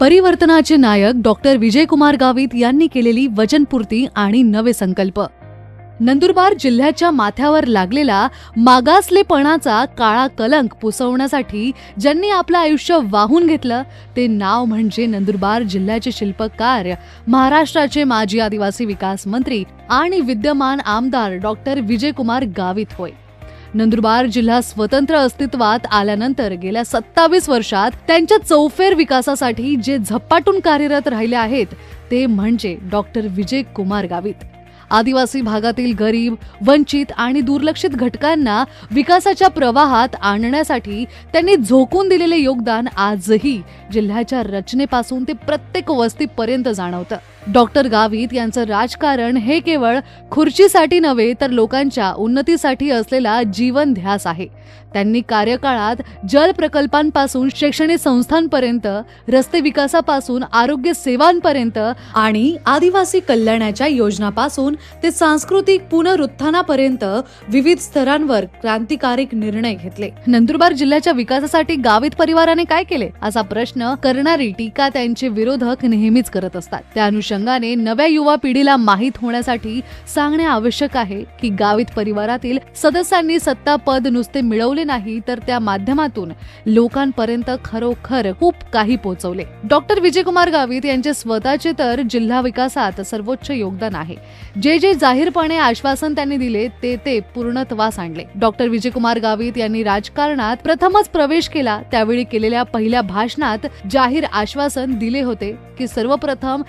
परिवर्तनाचे नायक डॉक्टर विजयकुमार गावित यांनी केलेली वचनपूर्ती आणि नवे संकल्प. नंदुरबार जिल्ह्याच्या माथ्यावर लागलेला मागासलेपणाचा काळा कलंक पुसवण्यासाठी ज्यांनी आपलं आयुष्य वाहून घेतलं ते नाव म्हणजे नंदुरबार जिल्ह्याचे शिल्पकार महाराष्ट्राचे माजी आदिवासी विकास मंत्री आणि विद्यमान आमदार डॉक्टर विजयकुमार गावित होय. नंदुरबार जिल्हा स्वतंत्र अस्तित्वात आल्यानंतर गेल्या सत्तावीस वर्षात त्यांच्या चौफेर विकासासाठी जे झपाटून कार्यरत राहिले आहेत ते म्हणजे डॉक्टर विजय कुमार गावित. आदिवासी भागातील गरीब वंचित आणि दुर्लक्षित घटकांना विकासाच्या प्रवाहात आणण्यासाठी त्यांनी झोकून दिलेले योगदान आजही जिल्ह्याच्या रचनेपासून ते प्रत्येक वस्तीपर्यंत जाणवतं. डॉक्टर गावित यांचं राजकारण हे केवळ खुर्चीसाठी नव्हे तर लोकांच्या उन्नतीसाठी असलेला जीवन ध्यास आहे. त्यांनी कार्यकाळात जल प्रकल्पांपासून शैक्षणिक संस्थांपर्यंत रस्ते विकासापासून आरोग्य सेवांपर्यंत आणि आदिवासी कल्याणाच्या योजनापासून ते सांस्कृतिक पुनरुत्थानापर्यंत विविध स्तरांवर क्रांतिकारक निर्णय घेतले. नंदुरबार जिल्ह्याच्या विकासासाठी गावित परिवाराने काय केले? असा प्रश्न करणारी टीका त्यांचे विरोधक नेहमीच करत असतात. त्या अनुषंगाने नव्या युवा पिढीला माहीत होण्यासाठी सांगणे आवश्यक आहे की गावित परिवारातील सदस्यांनी सत्ता पद नुसते मिळवले नाही तर त्या माध्यमातून लोकांपर्यंत खरोखर खूप काही पोहोचवले डॉक्टर विजयकुमार गावित यांचे स्वतःचे तर जिल्हा विकासात सर्वोच्च योगदान आहे. जे जे जाहीरपणे आश्वासन त्यांनी दिले ते ते पूर्णत्वास आणले. डॉक्टर विजयकुमार गावित यांनी राजकारणात प्रथमच प्रवेश केला त्यावेळी केलेल्या पहिल्या भाषणात जाहीर आश्वासन दिले होते की सर्वप्रथम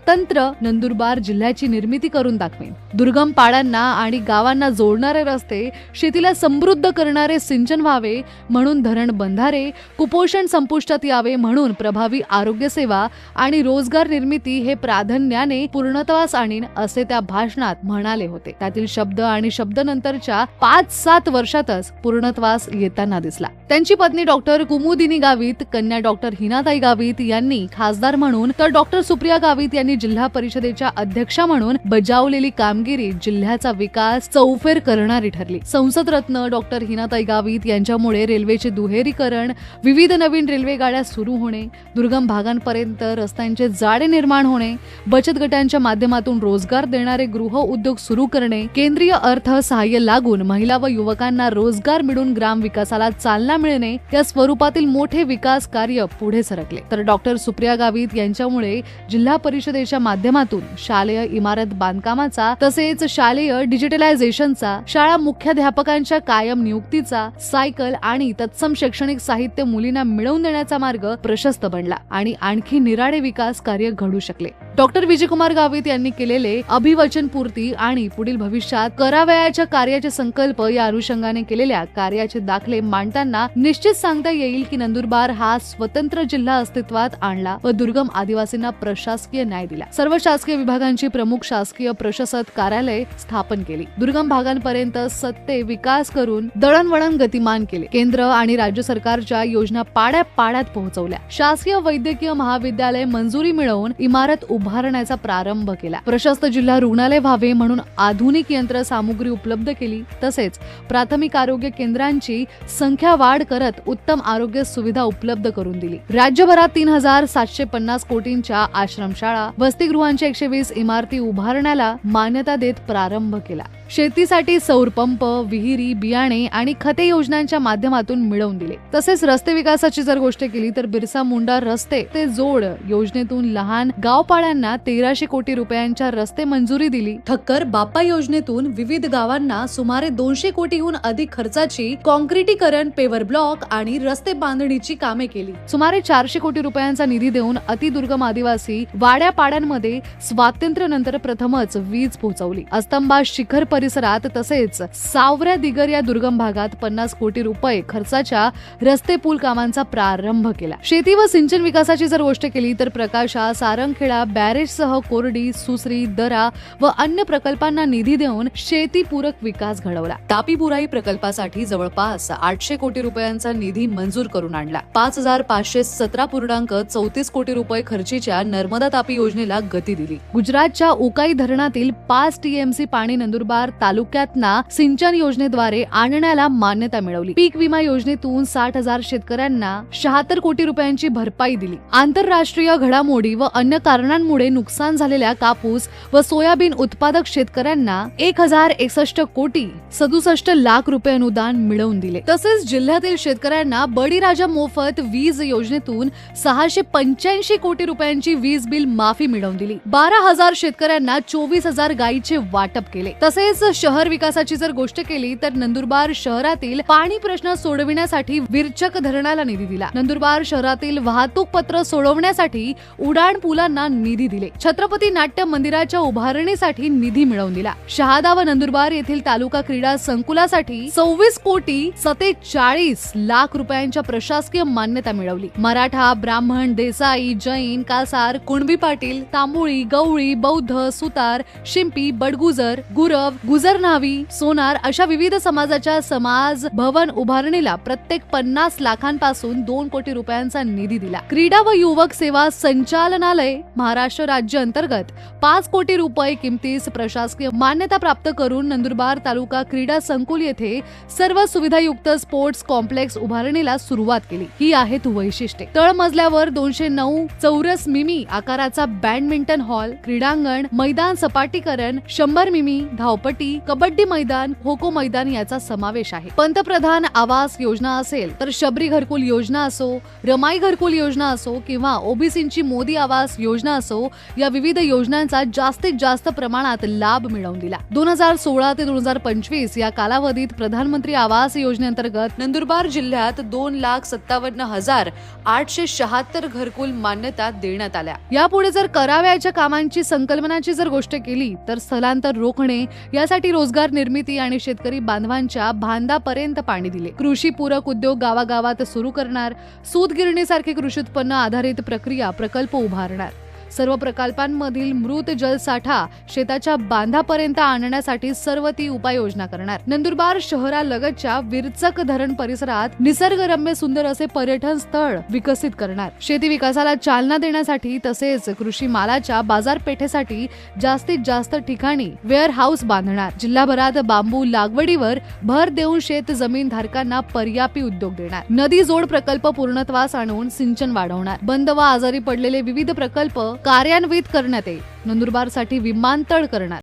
स्वतंत्र नंदुरबार जिल्ह्याची निर्मिती करून दाखवेन. दुर्गम पाड्यांना आणि गावांना जोडणारे रस्ते शेतीला समृद्ध करणारे सिंचन व्हावे म्हणून धरण बंधारे कुपोषण संपुष्टात यावे म्हणून प्रभावी आरोग्य सेवा आणि रोजगार निर्मिती हे प्राधान्याने पूर्णत्वास आणीन असे त्या भाषणात म्हणाले होते. त्यातील शब्द आणि शब्द नंतरच्या पाच सात वर्षातच पूर्णत्वास येताना दिसला. त्यांची पत्नी डॉक्टर कुमुदिनी गावित कन्या डॉक्टर हिनाताई गावित यांनी खासदार म्हणून तर डॉक्टर सुप्रिया गावित यांनी जिल्हा परिषदेच्या अध्यक्षा म्हणून बजावलेली कामगिरी जिल्ह्याचा विकास चौफेर करणारी ठरली. संसद रत्न डॉक्टर हिनाताई गावित यांच्यामुळे रेल्वेचे दुहेरीकरण विविध नवीन रेल्वे गाड्या सुरू होणे दुर्गम भागांपर्यंत रस्त्यांचे जाळे निर्माण होणे बचत गटांच्या माध्यमातून रोजगार देणारे गृह उद्योग सुरू करणे केंद्रीय अर्थ सहाय्य लागून महिला व युवकांना रोजगार मिळून ग्राम विकासाला चालना मिळणे या स्वरूपातील मोठे विकास कार्य पुढे सरकले. तर डॉक्टर सुप्रिया गावित यांच्यामुळे जिल्हा परिषद परिषदेच्या माध्यमातून शालेय इमारत बांधकामाचा तसेच शालेय डिजिटलायझेशनचा शाळा मुख्याध्यापकांच्या कायम नियुक्तीचा सायकल आणि तत्सम शैक्षणिक साहित्य मुलींना मिळवून देण्याचा मार्ग प्रशस्त बनला आणि आणखी निराळे विकास कार्य घडू शकले. डॉक्टर विजयकुमार गावित यांनी केलेले अभिवचन पूर्ती आणि पुढील भविष्यात करावयाच्या कार्याचे संकल्प या अनुषंगाने केलेल्या कार्याचे दाखले मांडताना निश्चित सांगता येईल की नंदुरबार हा स्वतंत्र जिल्हा अस्तित्वात आणला व दुर्गम आदिवासींना प्रशासकीय न्याय दिला. सर्व शासकीय विभागांची प्रमुख शासकीय प्रशासक कार्यालय स्थापन केली. दुर्गम भागांपर्यंत सत्ते विकास करून दळणवळण गतिमान केले. केंद्र आणि राज्य सरकारच्या योजना पाड्या पाड्यात पोहोचवल्या. शासकीय वैद्यकीय महाविद्यालय मंजुरी मिळवून इमारत उभारण्याचा प्रारंभ केला. प्रशस्त जिल्हा रुग्णालय व्हावे म्हणून आधुनिक यंत्र सामुग्री उपलब्ध केली तसेच प्राथमिक आरोग्य केंद्रांची संख्या वाढ करत उत्तम आरोग्य सुविधा उपलब्ध करून दिली. राज्यभरात तीन हजार सातशे पन्नास कोटींच्या आश्रमशाळा वसतिगृहांच्या एकशे वीस इमारती उभारण्याला मान्यता देत प्रारंभ केला. शेतीसाठी सौर पंप विहिरी बियाणे आणि खते योजनांच्या माध्यमातून मिळवून दिले. तसेच रस्ते विकासाची जर गोष्ट केली तर बिरसा मुंडा रस्ते ते जोड योजनेतून लहान गावपाड्यांना तेराशे कोटी रुपयांच्या रस्ते मंजुरी दिली. ठक्कर बाप्पा योजनेतून विविध गावांना सुमारे दोनशे कोटीहून अधिक खर्चाची कॉन्क्रिटीकरण पेवर ब्लॉक आणि रस्ते बांधणीची कामे केली. सुमारे चारशे कोटी रुपयांचा निधी देऊन अतिदुर्गम आदिवासी वाड्या पाड्यांमध्ये स्वातंत्र्यानंतर प्रथमच वीज पोहोचवली. अस्तंबा शिखर परिसरात तसेच सावऱ्या दिगर या दुर्गम भागात पन्नास कोटी रुपये खर्चाच्या रस्ते पूल कामांचा प्रारंभ केला. शेती व सिंचन विकासाची जर गोष्ट केली तर प्रकाशा सारंगखेडा बॅरेजसह कोरडी सुसरी दरा व अन्य प्रकल्पांना निधी देऊन शेतीपूरक विकास घडवला. तापीपुराई प्रकल्पासाठी जवळपास आठशे कोटी रुपयांचा निधी मंजूर करून आणला. पाच हजार पाचशे सतरा पूर्णांक चौतीस कोटी रुपये खर्चीच्या नर्मदा तापी योजनेला गती दिली. गुजरातच्या उकाई धरणातील पाच टीएमसी पाणी नंदुरबार नंदुरबार तालुक्यातना सिंचन योजनेद्वारे आणण्याला मान्यता मिळवली. पीक विमा योजनेतून साठ हजार शेतकऱ्यांना शहात्तर कोटी रुपयांची भरपाई दिली. आंतरराष्ट्रीय घडामोडी व अन्य कारणांमुळे नुकसान झालेल्या कापूस व सोयाबीन उत्पादक शेतकऱ्यांना एक हजार एकसष्ट कोटी सदुसष्ट लाख रुपये अनुदान मिळवून दिले. तसेच जिल्ह्यातील शेतकऱ्यांना बळीराजा मोफत वीज योजनेतून सहाशे पंच्याऐंशी कोटी रुपयांची वीज बिल माफी मिळवून दिली. बारा हजार शेतकऱ्यांना चोवीस हजार गायीचे वाटप केले. तसेच शहर विकासाची जर गोष्ट केली तर नंदुरबार शहरातील पाणी प्रश्न सोडविण्यासाठी विरचक धरणाला निधी दिला. नंदुरबार शहरातील वाहतूक पत्र सोडवण्यासाठी उडाण पुलांना निधी दिले. छत्रपती नाट्य मंदिराच्या उभारणीसाठी निधी मिळवून दिला. शहादा व नंदुरबार येथील तालुका क्रीडा संकुलासाठी सव्वीस कोटी सत्तेचाळीस लाख रुपयांच्या प्रशासकीय मान्यता मिळवली. मराठा ब्राह्मण देसाई जैन कासार कुणबी पाटील तांबोळी गवळी बौद्ध सुतार शिंपी बडगुजर गुरव गुजरनावी सोनार अशा विविध समाजाच्या समाज भवन उभारणीला प्रत्येक पन्नास लाखांपासून दोन कोटी रुपयांचा निधी दिला. क्रीडा व युवक सेवा संचालनालय महाराष्ट्र राज्य अंतर्गत पाच कोटी रुपये किमतीस प्रशासकीय मान्यता प्राप्त करून नंदुरबार तालुका क्रीडा संकुल येथे सर्व सुविधायुक्त स्पोर्ट्स कॉम्प्लेक्स उभारणीला सुरुवात केली. ही आहेत वैशिष्ट्ये. तळमजल्यावर दोनशे नऊ चौरस मिमी आकाराचा बॅडमिंटन हॉल क्रीडांगण मैदान सपाटीकरण शंभर मिमी धावपट्टी कबड्डी मैदान खो खो मैदान याचा समावेश आहे. पंतप्रधान आवास योजना असेल तर शबरी घरकुल योजना असो रमाई घरकुल योजना असो किंवा ओबीसींची मोदी आवास योजना असो या विविध योजनांचा जास्तीत जास्त प्रमाणात लाभ मिळवून दिला. दोन हजार सोळा ते दोन हजार पंचवीस या कालावधीत प्रधानमंत्री आवास योजनेअंतर्गत नंदुरबार जिल्ह्यात दोन लाख सत्तावन्न हजार आठशे शहात्तर घरकुल मान्यता देण्यात आल्या. यापुढे जर करावयाच्या कामांची संकल्पनाची जर गोष्ट केली तर स्थलांतर रोखणे यासाठी रोजगार निर्मिती आणि शेतकरी बांधवांच्या भांदापर्यंत पाणी दिले. कृषी पूरक उद्योग गावागावात सुरू करणार. सूतगिरणीसारखे कृषी उत्पन्न आधारित प्रक्रिया प्रकल्प उभारणार. सर्व प्रकल्पांमधील मृत जलसाठा शेताच्या बांधापर्यंत आणण्यासाठी सर्व ती उपाययोजना करणार. नंदुरबार शहरालगतच्या विरचक धरण परिसरात निसर्गरम्य सुंदर असे पर्यटन स्थळ विकसित करणार. शेती विकासाला चालना देण्यासाठी तसेच कृषी मालाच्या बाजारपेठेसाठी जास्तीत जास्त ठिकाणी वेअर हाऊस बांधणार. जिल्हाभरात बांबू लागवडीवर भर देऊन शेत जमीन धारकांना पर्यापी उद्योग देणार. नदी जोड प्रकल्प पूर्णत्वास आणून सिंचन वाढवणार. बंद व आजारी पडलेले विविध प्रकल्प कार्यान्वित करण्यात येईल. नंदुरबारसाठी विमानतळ करणार